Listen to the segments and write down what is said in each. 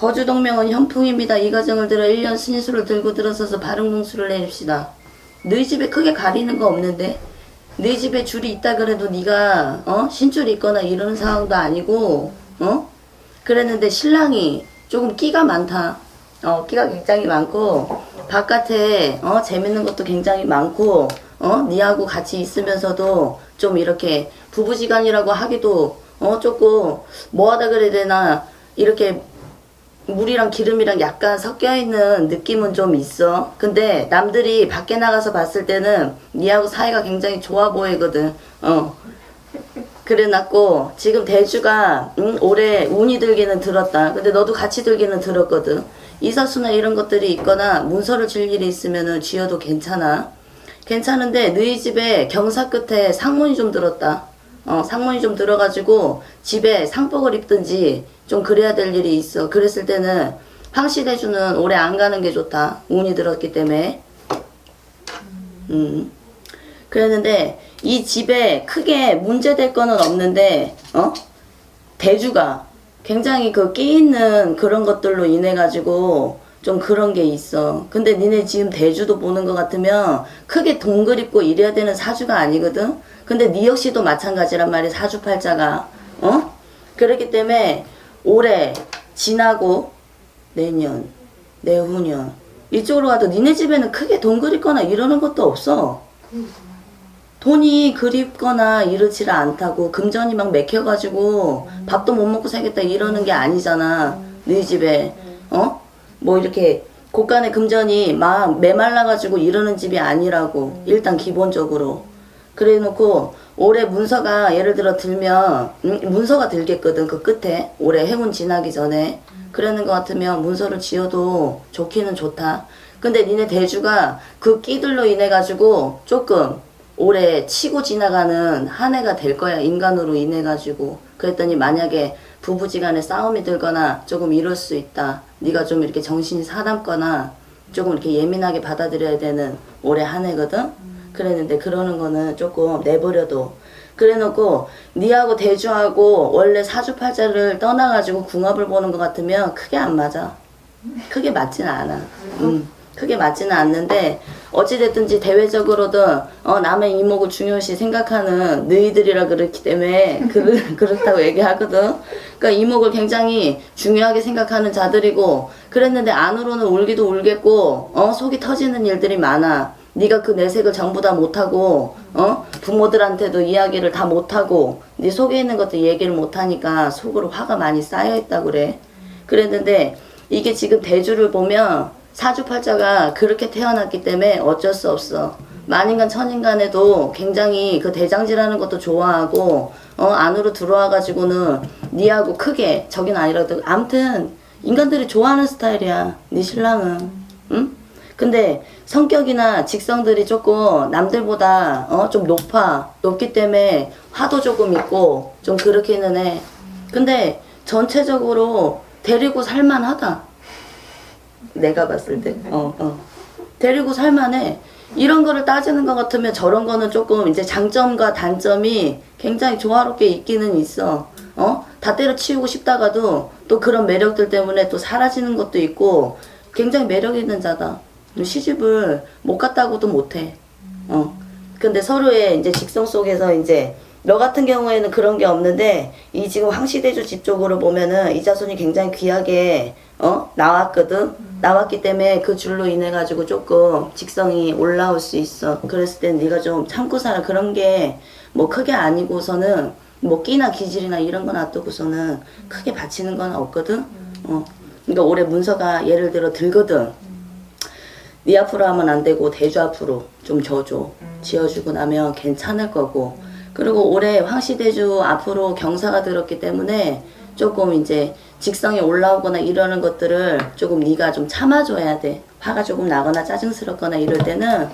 거주동명은 현풍입니다. 이 가정을 들어 1년 신수를 들고 들어서서 바른 공수를 내립시다. 너희 집에 크게 가리는 거 없는데 너희 집에 줄이 있다 그래도 네가 어 신줄이 있거나 이런 상황도 아니고 어 그랬는데 신랑이 조금 끼가 많다. 어 끼가 굉장히 많고 바깥에 어 재밌는 것도 굉장히 많고 어 니하고 같이 있으면서도 좀 이렇게 부부지간이라고 하기도 어 조금 뭐하다 그래야 되나 이렇게 물이랑 기름이랑 약간 섞여 있는 느낌은 좀 있어. 근데 남들이 밖에 나가서 봤을 때는 니하고 사이가 굉장히 좋아 보이거든. 어. 그래놨고 지금 대주가 응, 올해 운이 들기는 들었다. 근데 너도 같이 들기는 들었거든. 이사수나 이런 것들이 있거나 문서를 줄 일이 있으면은 쥐어도 괜찮아. 괜찮은데 너희 집에 경사 끝에 상문이 좀 들었다. 어, 상문이 좀 들어가지고 집에 상복을 입든지 좀 그래야 될 일이 있어. 그랬을 때는 황실해주는 올해 안 가는 게 좋다. 운이 들었기 때문에. 음. 그랬는데 이 집에 크게 문제될 거는 없는데 어 대주가 굉장히 그 끼 있는 그런 것들로 인해 가지고 좀 그런 게 있어. 근데 니네 지금 대주도 보는 것 같으면 크게 돈 그립고 이래야 되는 사주가 아니거든. 근데 니 역시도 마찬가지란 말이야 사주팔자가 어 그렇기 때문에 올해 지나고 내년 내후년 이쪽으로 가도 니네 집에는 크게 돈 그립거나 이러는 것도 없어. 돈이 그립거나 이렇지를 않다고 금전이 막 맥혀가지고 밥도 못 먹고 살겠다 이러는 게 아니잖아 너희 집에 어? 뭐 이렇게 곳간의 금전이 막 메말라가지고 이러는 집이 아니라고 일단 기본적으로. 그래 놓고 올해 문서가 예를 들어 들면 음, 문서가 들겠거든 그 끝에. 올해 해운 지나기 전에. 그러는 것 같으면 문서를 지어도 좋기는 좋다. 근데 니네 대주가 그 끼들로 인해 가지고 조금 올해 치고 지나가는 한 해가 될 거야 인간으로 인해 가지고. 그랬더니 만약에 부부지간에 싸움이 들거나 조금 이럴 수 있다. 네가 좀 이렇게 정신이 사납거나 조금 이렇게 예민하게 받아들여야 되는 올해 한 해거든? 그랬는데 그러는 거는 조금 내버려둬. 그래놓고 니하고 대주하고 원래 사주팔자를 떠나가지고 궁합을 보는 것 같으면 크게 안 맞아. 크게 맞지는 않아. 음, 크게 맞지는 않는데 어찌됐든지 대외적으로든 어, 남의 이목을 중요시 생각하는 너희들이라 그렇기 때문에 그, 그렇다고 얘기하거든. 그러니까 이목을 굉장히 중요하게 생각하는 자들이고 그랬는데 안으로는 울기도 울겠고 어, 속이 터지는 일들이 많아. 네가 그 내색을 전부 다 못하고 어 부모들한테도 이야기를 다 못하고 네 속에 있는 것도 얘기를 못하니까 속으로 화가 많이 쌓여 있다 그래. 그랬는데 이게 지금 대주를 보면 사주팔자가 그렇게 태어났기 때문에 어쩔 수 없어. 만인간 천인간에도 굉장히 그 대장지라는 것도 좋아하고 어 안으로 들어와 가지고는 니하고 크게 적인 아니라도 아무튼 인간들이 좋아하는 스타일이야. 네 신랑은. 응? 근데 성격이나 직성들이 조금 남들보다 어 좀 높아. 높기 때문에 화도 조금 있고 좀 그렇기는 해. 근데 전체적으로 데리고 살만하다. 내가 봤을 때. 어, 어. 데리고 살만해. 이런 거를 따지는 것 같으면 저런 거는 조금 이제 장점과 단점이 굉장히 조화롭게 있기는 있어. 어? 다 때려치우고 싶다가도 또 그런 매력들 때문에 또 사라지는 것도 있고 굉장히 매력 있는 자다. 시집을 못 갔다고도 못해. 어. 근데 서로의 이제 직성 속에서 이제 너 같은 경우에는 그런 게 없는데 이 지금 황시대주 집 쪽으로 보면은 이 자손이 굉장히 귀하게 어 나왔거든? 나왔기 때문에 그 줄로 인해 가지고 조금 직성이 올라올 수 있어. 그랬을 땐 네가 좀 참고 살아. 그런 게 뭐 크게 아니고서는 뭐 끼나 기질이나 이런 거 놔두고서는 크게 바치는 건 없거든? 어. 그러니까 올해 문서가 예를 들어 들거든. 네 앞으로 하면 안 되고 대주 앞으로 좀 져줘. 지어주고 나면 괜찮을 거고 그리고 올해 황시대주 앞으로 경사가 들었기 때문에 조금 이제 직성이 올라오거나 이러는 것들을 조금 네가 좀 참아줘야 돼 화가 조금 나거나 짜증스럽거나 이럴 때는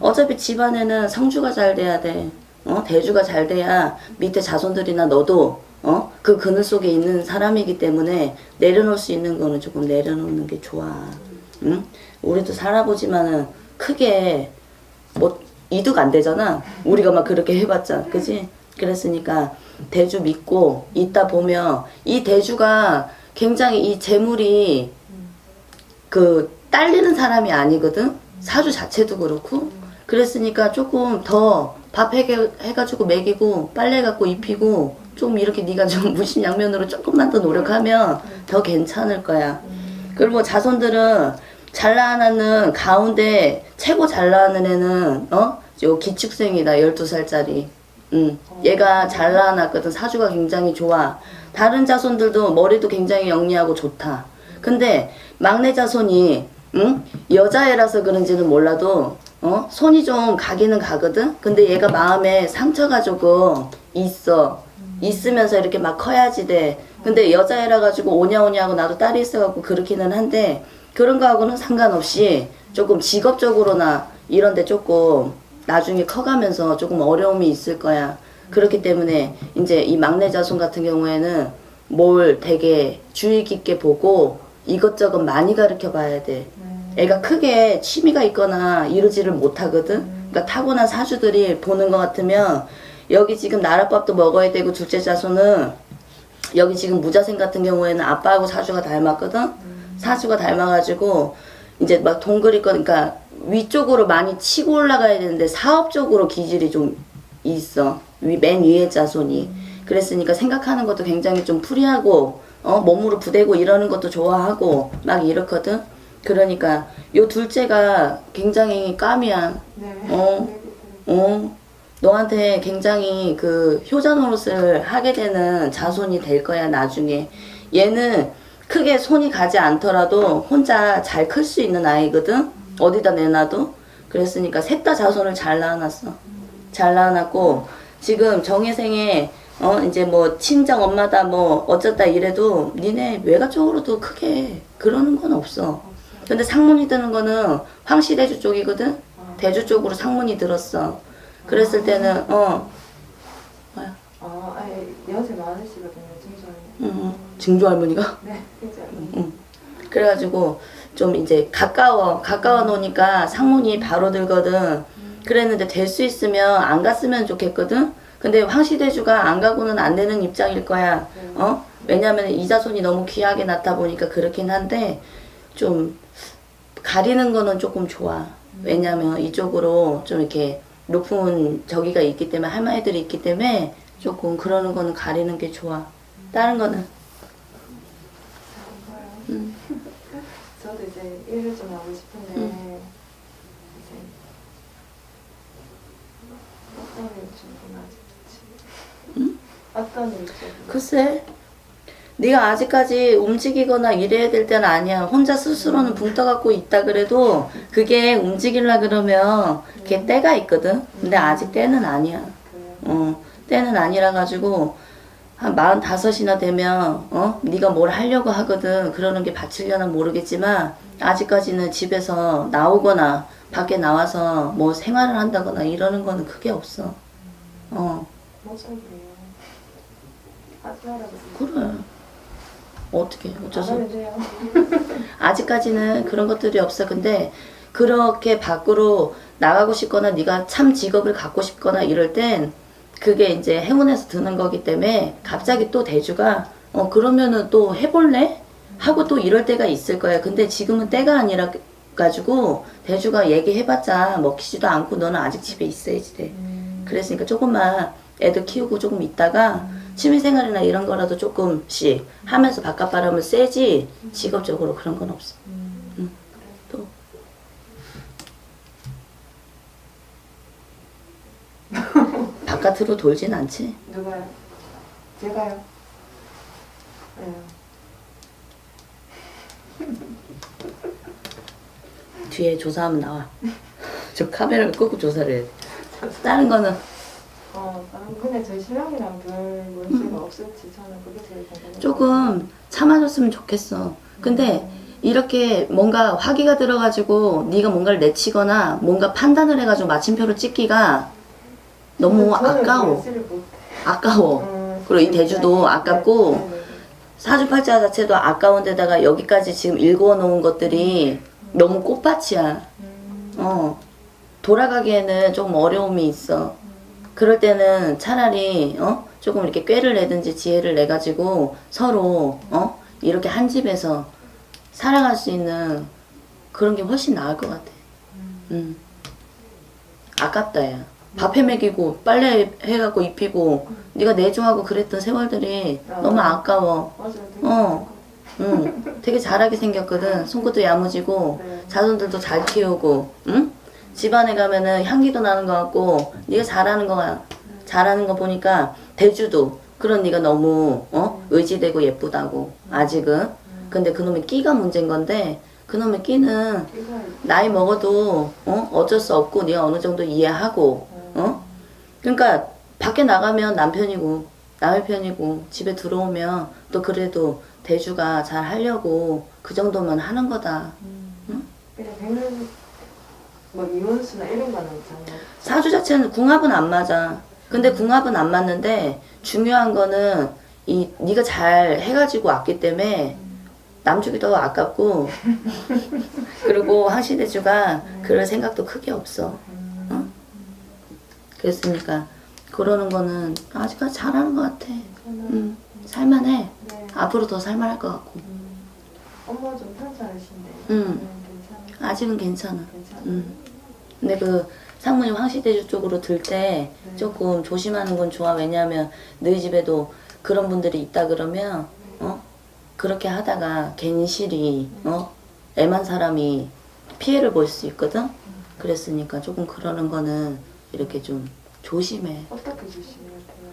어차피 집안에는 성주가 잘 돼야 돼 어? 대주가 잘 돼야 밑에 자손들이나 너도 어? 그 그늘 속에 있는 사람이기 때문에 내려놓을 수 있는 거는 조금 내려놓는 게 좋아 응? 우리도 살아보지만은 크게 뭐 이득 안 되잖아. 우리가 막 그렇게 해봤자, 그지? 그랬으니까 대주 믿고 있다 보면 이 대주가 굉장히 이 재물이 그 딸리는 사람이 아니거든. 사주 자체도 그렇고. 그랬으니까 조금 더 밥 해가지고 먹이고 빨래 갖고 입히고 좀 이렇게 네가 좀 무심양면으로 조금만 더 노력하면 더 괜찮을 거야. 그리고 자손들은 잘 나가는 가운데 최고 잘 나가는 애는 어? 요 기축생이다 12살짜리. 응. 얘가 잘 나왔거든. 사주가 굉장히 좋아. 다른 자손들도 머리도 굉장히 영리하고 좋다. 근데 막내 자손이 응? 여자애라서 그런지는 몰라도 어? 손이 좀 가기는 가거든. 근데 얘가 마음에 상처가 조금 있어. 있으면서 이렇게 막 커야지 돼. 근데 여자애라 가지고 오냐오냐 하고 나도 딸이 있어갖고 그렇기는 한데 그런 거하고는 상관없이 조금 직업적으로나 이런 데 조금 나중에 커가면서 조금 어려움이 있을 거야. 그렇기 때문에 이제 이 막내 자손 같은 경우에는 뭘 되게 주의 깊게 보고 이것저것 많이 가르쳐 봐야 돼. 애가 크게 취미가 있거나 이러지를 못하거든. 그러니까 타고난 사주들이 보는 것 같으면 여기 지금 나랏밥도 먹어야 되고 둘째 자손은 여기 지금 무자생 같은 경우에는 아빠하고 사주가 닮았거든. 사주가 닮아가지고 이제 막 동그리 거니까 위쪽으로 많이 치고 올라가야 되는데 사업적으로 기질이 좀 있어. 위, 맨 위에 자손이. 그랬으니까 생각하는 것도 굉장히 좀 풀이하고 어 몸으로 부대고 이러는 것도 좋아하고 막 이렇거든. 그러니까 요 둘째가 굉장히 까미야. 네. 어. 어, 너한테 굉장히 그 효자 노릇을 하게 되는 자손이 될 거야, 나중에. 얘는 크게 손이 가지 않더라도 혼자 잘 클 수 있는 아이거든? 어디다 내놔도? 그랬으니까 셋 다 자손을 잘 낳아놨어. 잘 낳아놨고, 지금 정혜생에, 어, 이제 뭐, 친정 엄마다 뭐, 어쩌다 이래도 니네 외가 쪽으로도 크게 그러는 건 없어. 근데 상문이 드는 거는 황실대주 쪽이거든? 대주 쪽으로 상문이 들었어. 그랬을 때는, 어, 뭐야, 아, 아니, 연세 많으시거든요, 증조님. 음, 증조 할머니가? 네, 진짜. 그래가지고 좀 이제 가까워, 가까워 놓으니까 상문이 바로 들거든. 그랬는데 될 수 있으면 안 갔으면 좋겠거든? 근데 황시대주가 안 가고는 안 되는 입장일 거야. 어? 왜냐면 이자손이 너무 귀하게 낳다 보니까 그렇긴 한데, 좀, 가리는 거는 조금 좋아. 왜냐면 이쪽으로 좀 이렇게 높은 저기가 있기 때문에, 할머니들이 있기 때문에 조금 그러는 거는 가리는 게 좋아. 다른 거는. 저도 이제 일을 좀 하고 싶은데, 음. 이제, 어떤 일좀 하지 좋지? 어떤 일 좀. 글쎄, 네가 아직까지 움직이거나 이래야 될 때는 아니야. 혼자 스스로는 붕 떠갖고 있다 그래도 그게 움직이려 그러면 그게 때가 있거든. 근데 아직 때는 아니야. 어, 때는 아니라 가지고 한 마흔 다섯이나 되면 어 네가 뭘 하려고 하거든. 그러는 게 받치려나 모르겠지만 아직까지는 집에서 나오거나 밖에 나와서 뭐 생활을 한다거나 이러는 거는 크게 없어. 어, 못살게요. 하지 말라고. 그래. 어떻게 어쩌서? 안 하면 돼요. 아직까지는 그런 것들이 없어. 근데 그렇게 밖으로 나가고 싶거나 네가 참 직업을 갖고 싶거나 이럴 땐 그게 이제 행운에서 드는 거기 때문에 갑자기 또 대주가 어 그러면은 또 해볼래? 하고 또 이럴 때가 있을 거야. 근데 지금은 때가 아니라 가지고 대주가 얘기해봤자 먹히지도 않고 너는 아직 집에 있어야지 돼. 그랬으니까 조금만 애들 키우고 조금 있다가 취미생활이나 이런 거라도 조금씩 하면서 바깥바람을 쐬지 직업적으로 그런 건 없어. 응. 또 바깥으로 돌진 않지. 누가요? 제가요. 네. 뒤에 조사하면 나와. 저 카메라를 끄고 조사를 해. 다른 거는 어, 나는 근데 저희 신랑이랑 별 문제가 없을지 저는 그게 제일 궁금해요. 음. 조금 참아줬으면 좋겠어. 근데 이렇게 뭔가 화기가 들어가지고 네가 뭔가를 내치거나 뭔가 판단을 해가지고 마침표를 찍기가 너무 아까워. 아까워. 음, 그리고 이 대주도 네, 아깝고 네, 네, 네. 사주팔자 자체도 아까운 데다가 여기까지 지금 읽어 놓은 것들이 너무 꽃밭이야. 음, 어. 돌아가기에는 조금 어려움이 있어. 그럴 때는 차라리 어? 조금 이렇게 꾀를 내든지 지혜를 내 가지고 서로 어? 이렇게 한 집에서 살아갈 수 있는 그런 게 훨씬 나을 것 같아. 음. 아깝다 야. 밥 해먹이고 빨래 해갖고 입히고 네가 내조하고 그랬던 세월들이 너무 아까워. 맞아요. 되게 어. 응. 되게 잘하게 생겼거든. 손끝도 야무지고 네. 자손들도 잘 키우고, 응? 집안에 가면은 향기도 나는 것 같고, 네가 잘하는 거 잘하는 거 보니까 대주도 그런 네가 너무 어 의지되고 예쁘다고 아직은. 근데 그놈의 끼가 문제인 건데 그놈의 끼는 나이 먹어도 어 어쩔 수 없고 네가 어느 정도 이해하고 어? 그러니까 밖에 나가면 남편이고 남의 편이고 집에 들어오면 또 그래도 대주가 잘 하려고 그 정도면 하는 거다. 그냥 백년 뭐 이혼수나 이런 거는 정말 사주 자체는 궁합은 안 맞아. 근데 궁합은 안 맞는데 중요한 거는 이 네가 잘 해가지고 왔기 때문에 남주기 더 아깝고 그리고 항시대주가 그럴 생각도 크게 없어. 어? 그랬으니까 그러는 거는 아직까지 잘하는 것 같아. 음, 살만해. 네. 앞으로 더 살만할 것 같고. 엄마 좀 편찮으신데. 음. 괜찮아. 아직은 괜찮아. 괜찮아. 음. 근데 그 상무님 황시대주 쪽으로 들때 조금 조심하는 건 좋아. 왜냐하면 너희 집에도 그런 분들이 있다 그러면 어 그렇게 하다가 괜시리 어 애만 사람이 피해를 볼 수 있거든. 그랬으니까 조금 그러는 거는 이렇게 좀 조심해. 어떻게 돼요?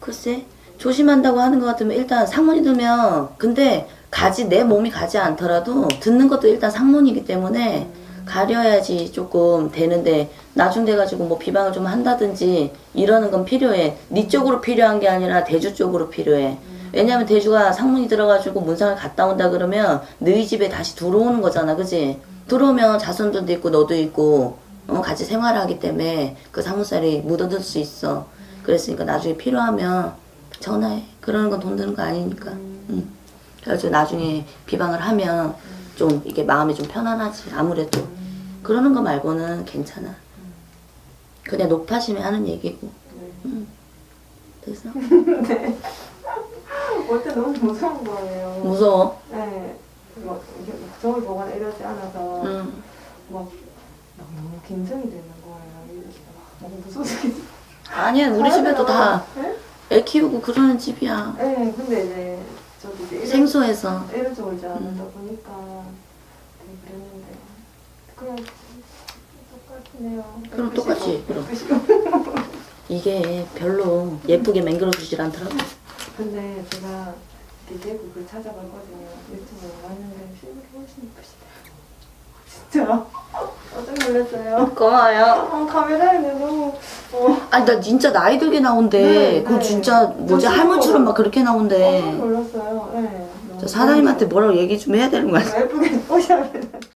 글쎄 조심한다고 하는 것 같으면 일단 상문이 들면 근데 가지 내 몸이 가지 않더라도 듣는 것도 일단 상문이기 때문에 가려야지 조금 되는데 나중 돼가지고 뭐 비방을 좀 한다든지 이러는 건 필요해 네 쪽으로 필요한 게 아니라 대주 쪽으로 필요해 왜냐면 대주가 상문이 들어가지고 문상을 갔다 온다 그러면 너희 집에 다시 들어오는 거잖아 그지 들어오면 자손들도 있고 너도 있고 어, 같이 생활하기 때문에 그 상무살이 묻어들 수 있어. 그랬으니까 나중에 필요하면 전화해. 그러는 건 돈 드는 거 아니니까. 응. 그래가지고 나중에 비방을 하면 좀 이게 마음이 좀 편안하지 아무래도. 그러는 거 말고는 괜찮아. 그냥 높아심에 하는 얘기고. 응. 됐어? 볼때 너무 무서운 거예요. 무서워 네. 뭐 이렇게 저를 보거나 이러지 않아서 응. 막 너무 긴장이 되는 거예요. 이래서 막 너무 무서워지겠어. 아니야 우리 집에도 다애 네? 키우고 그러는 집이야 네, 근데 이제 저도 이제 이런 생소해서 이런 쪽을 이제 안 하다 보니까 되게 그랬는데 그냥 똑같네요. 그럼 똑같지, 그럼. 이게 별로 예쁘게 맹글어 주질 않더라고 근데 제가 이렇게 글 찾아봤거든요. 유튜브에 왔는데 실물이 훨씬 예쁘시대요. 진짜 깜짝 놀랐어요. 고마워요 어, 카메라에는 너무 어, 아니 나 진짜 나이 들게 나온대 네, 그거 네. 진짜 뭐지 저 할머니처럼 막 그렇게 깜짝 나온대 놀랐어요. 네. 저 사장님한테 뭐라고 얘기 좀 해야 되는 거 같아 예쁘게 돼.